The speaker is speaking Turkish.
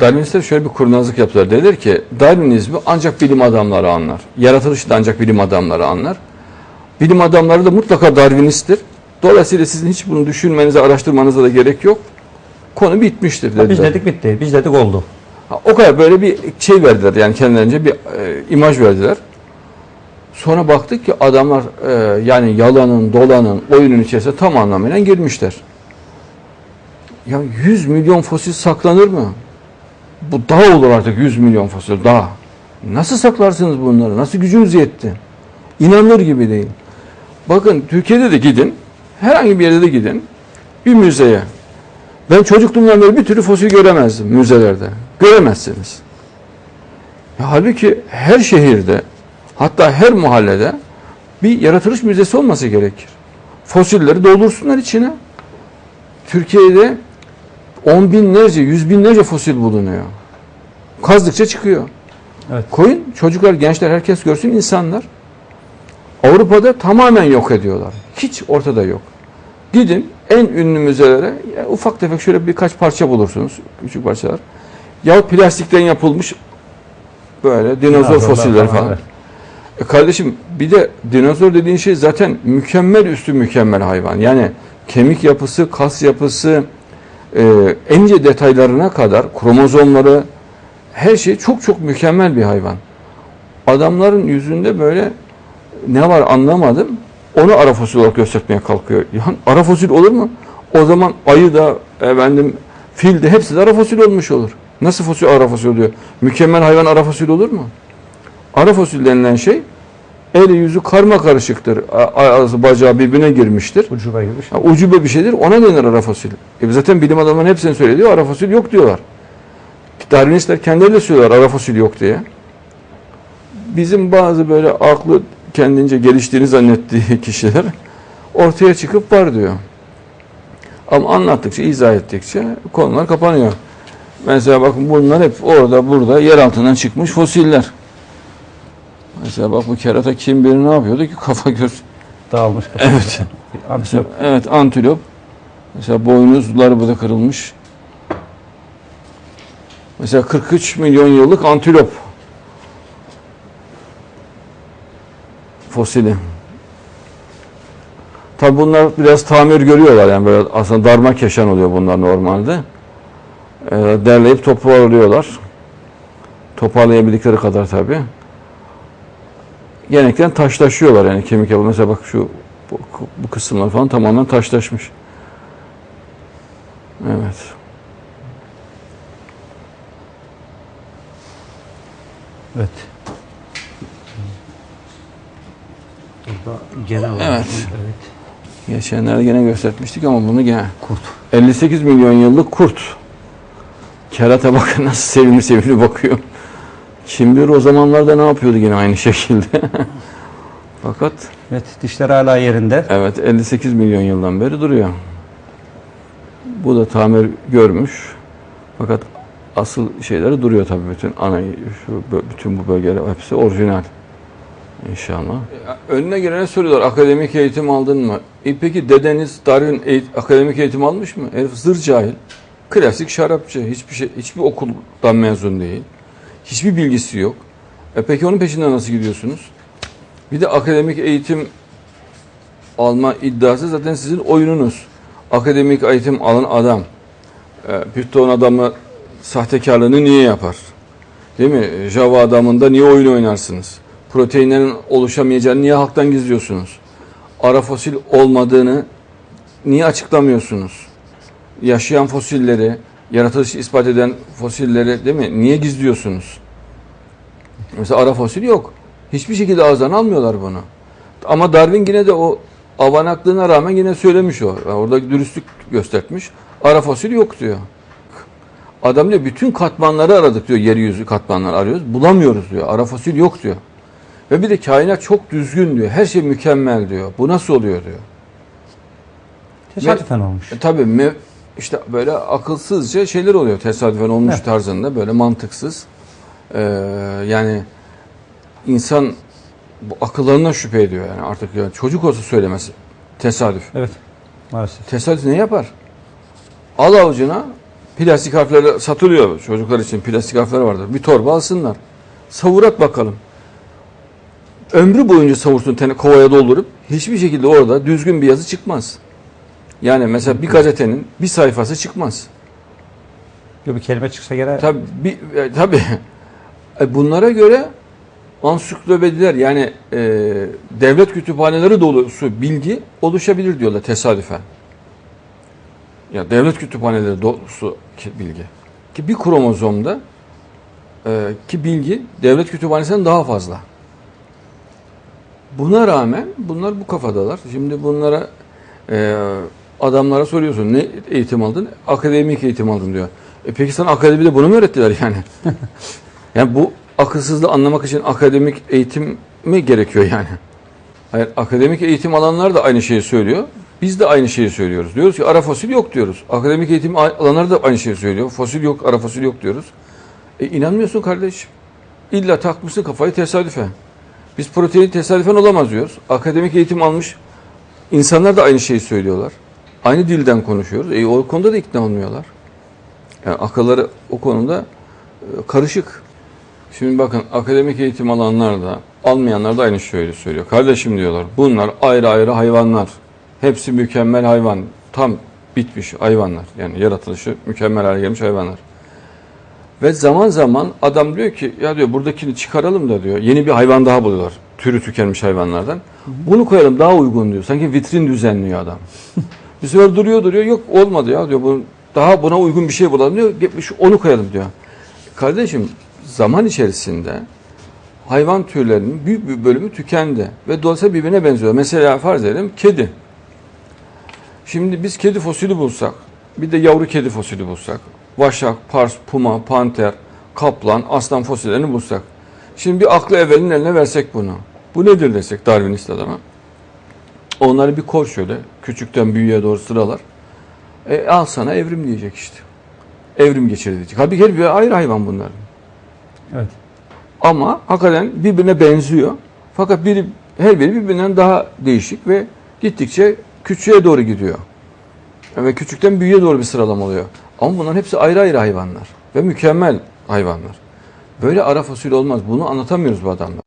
Darwinistler şöyle bir kurnazlık yaptılar. Dediler ki Darwinizmi ancak bilim adamları anlar. Yaratılışı da ancak bilim adamları anlar. Bilim adamları da mutlaka Darwinisttir. Dolayısıyla sizin hiç bunu düşünmenize, araştırmanıza da gerek yok. Konu bitmiştir dediler. Biz dedik bitti. Biz dedik oldu. Ha, O kadar böyle bir şey verdiler yani kendilerince bir e, imaj verdiler. Sonra baktık ki adamlar e, yani yalanın, dolanın, oyunun içerisine tam anlamıyla girmişler. Ya 100 milyon fosil saklanır mı? Bu dağ olur artık 100 milyon fosil dağ. Nasıl saklarsınız bunları? Nasıl gücünüz yetti? İnanılır gibi değil. Bakın Türkiye'de de gidin, herhangi bir yerde de gidin, bir müzeye. Ben çocukluğumdan beri bir türlü fosil göremezdim müzelerde. Göremezsiniz. Ya halbuki her şehirde, hatta her mahallede bir yaratılış müzesi olması gerekir. Fosilleri doldursunlar içine. Türkiye'de on binlerce, yüz binlerce fosil bulunuyor. Kazdıkça çıkıyor. Evet. Koyun, çocuklar, gençler, herkes görsün insanlar. Avrupa'da tamamen yok ediyorlar. Hiç ortada yok. Gidin en ünlü müzelere ya ufak tefek şöyle birkaç parça bulursunuz. Küçük parçalar. Ya plastikten yapılmış böyle dinozor fosilleri falan, falan. evet. E kardeşim bir de dinozor dediğin şey zaten mükemmel üstü mükemmel hayvan. Yani kemik yapısı, kas yapısı, e, en ince detaylarına kadar kromozomları her şey çok çok mükemmel bir hayvan. Adamların yüzünde böyle ne var anlamadım. Onu ara fosil olarak göstermeye kalkıyor. Ya ara fosil olur mu? O zaman ayı da efendim fil de hepsi de ara fosil olmuş olur. Nasıl fosil ara fosil oluyor? Mükemmel hayvan ara fosil olur mu? Ara fosil denilen şey eli yüzü karma karışıktır. Ağzı bacağı birbirine girmiştir. Ucube. Ha, ucube bir şeydir. Ona denir ara fosil. E zaten bilim adamlarının hepsinin söylediği ara fosil yok diyorlar. Darwinistler kendileri de söylüyorlar ara fosil yok diye. Bizim bazı böyle aklı kendince geliştiğini zannettiği kişiler ortaya çıkıp var diyor. Ama anlattıkça, izah ettikçe konular kapanıyor. Mesela bakın bunlar hep orada burada yer altından çıkmış fosiller. Mesela bak bu kerata kim bilir ne yapıyordu ki kafa göz. Dağılmış. Evet. Antilop. Evet antilop. Mesela boynuzları burada kırılmış. Mesela 43 milyon yıllık antilop fosili. Tabi bunlar biraz tamir görüyorlar yani böyle aslında darma yaşan oluyor bunlar normalde. Ee, derleyip toparlıyorlar. Toparlayabildikleri kadar tabi. Genellikle taşlaşıyorlar yani kemik yapı. Mesela bak şu bu, bu kısımlar falan tamamen taşlaşmış. Evet. Evet. Burada genel olarak. Evet. evet. Geçenlerde gene göstermiştik ama bunu gene. Kurt. 58 milyon yıllık kurt. Kerata bakın nasıl sevimli sevimli bakıyor. Kim bilir o zamanlarda ne yapıyordu yine aynı şekilde. Fakat Evet dişler hala yerinde. evet 58 milyon yıldan beri duruyor. Bu da tamir görmüş. Fakat asıl şeyleri duruyor tabii bütün ana şu bütün bu bölgeler hepsi orijinal. İnşallah. Önüne gelene soruyorlar akademik eğitim aldın mı? E peki dedeniz Darwin eğit- akademik eğitim almış mı? Herif zır cahil. Klasik şarapçı. Hiçbir şey hiçbir okuldan mezun değil. Hiçbir bilgisi yok. E peki onun peşinden nasıl gidiyorsunuz? Bir de akademik eğitim alma iddiası zaten sizin oyununuz. Akademik eğitim alan adam e, Python adamı sahtekarlığını niye yapar? Değil mi? Java adamında niye oyun oynarsınız? Proteinlerin oluşamayacağını niye halktan gizliyorsunuz? Ara fosil olmadığını niye açıklamıyorsunuz? Yaşayan fosilleri, yaratılışı ispat eden fosilleri değil mi? Niye gizliyorsunuz? Mesela ara fosil yok. Hiçbir şekilde ağızdan almıyorlar bunu. Ama Darwin yine de o avanaklığına rağmen yine söylemiş o. Yani orada dürüstlük göstermiş. Ara fosil yok diyor. Adam diyor bütün katmanları aradık diyor. Yeryüzü katmanları arıyoruz. Bulamıyoruz diyor. Ara fosil yok diyor. Ve bir de kainat çok düzgün diyor. Her şey mükemmel diyor. Bu nasıl oluyor diyor. Tesadüfen olmuş. E, tabii me- işte böyle akılsızca şeyler oluyor. Tesadüfen olmuş Evet. tarzında böyle mantıksız. Ee, yani insan bu akıllarına şüphe ediyor yani artık yani çocuk olsa söylemesi tesadüf. Evet. Maalesef. Tesadüf ne yapar? Al avucuna Plastik harfleri satılıyor. Çocuklar için plastik harfler vardır. Bir torba alsınlar. Savurat bakalım. Ömrü boyunca savursun kovaya doldurup hiçbir şekilde orada düzgün bir yazı çıkmaz. Yani mesela bir gazetenin bir sayfası çıkmaz. Bir kelime çıksa gene Tabii bir, e, tabii. E, bunlara göre ansiklopediler yani e, devlet kütüphaneleri dolusu bilgi oluşabilir diyorlar tesadüfen. Ya devlet kütüphaneleri dolusu bilgi. Ki bir kromozomda e, ki bilgi devlet kütüphanesinden daha fazla. Buna rağmen bunlar bu kafadalar. Şimdi bunlara e, adamlara soruyorsun ne eğitim aldın? Akademik eğitim aldım diyor. E peki sana akademide bunu mu öğrettiler yani? yani bu akılsızlığı anlamak için akademik eğitim mi gerekiyor yani? Hayır, akademik eğitim alanlar da aynı şeyi söylüyor. Biz de aynı şeyi söylüyoruz. Diyoruz ki ara fosil yok diyoruz. Akademik eğitim alanlar da aynı şeyi söylüyor. Fosil yok, ara fosil yok diyoruz. E inanmıyorsun kardeşim. İlla takmışsın kafayı tesadüfen. Biz protein tesadüfen olamaz diyoruz. Akademik eğitim almış insanlar da aynı şeyi söylüyorlar. Aynı dilden konuşuyoruz. E o konuda da ikna olmuyorlar. Yani akılları o konuda e, karışık. Şimdi bakın akademik eğitim alanlar da almayanlar da aynı şeyi söylüyor. Kardeşim diyorlar bunlar ayrı ayrı hayvanlar. Hepsi mükemmel hayvan. Tam bitmiş hayvanlar. Yani yaratılışı mükemmel hale gelmiş hayvanlar. Ve zaman zaman adam diyor ki ya diyor buradakini çıkaralım da diyor. Yeni bir hayvan daha buluyorlar. Türü tükenmiş hayvanlardan. Bunu koyalım daha uygun diyor. Sanki vitrin düzenliyor adam. bir sefer duruyor duruyor. Yok olmadı ya diyor. Bu daha buna uygun bir şey bulalım diyor. Şu- Onu koyalım diyor. Kardeşim zaman içerisinde hayvan türlerinin büyük bir bölümü tükendi. Ve dolayısıyla birbirine benziyor. Mesela farz edelim kedi. Şimdi biz kedi fosili bulsak, bir de yavru kedi fosili bulsak, vaşak, pars, puma, panter, kaplan, aslan fosillerini bulsak. Şimdi bir aklı evvelin eline versek bunu. Bu nedir desek Darwinist adama. Onları bir koy şöyle, küçükten büyüğe doğru sıralar. E, al sana evrim diyecek işte. Evrim geçirdi diyecek. Halbuki her bir ayrı hayvan bunlar. evet. Ama hakikaten birbirine benziyor. Fakat biri her biri birbirinden daha değişik ve gittikçe küçüğe doğru gidiyor. Ve küçükten büyüğe doğru bir sıralama oluyor. Ama bunların hepsi ayrı ayrı hayvanlar ve mükemmel hayvanlar. Böyle ara fasulye olmaz. Bunu anlatamıyoruz bu adamlara.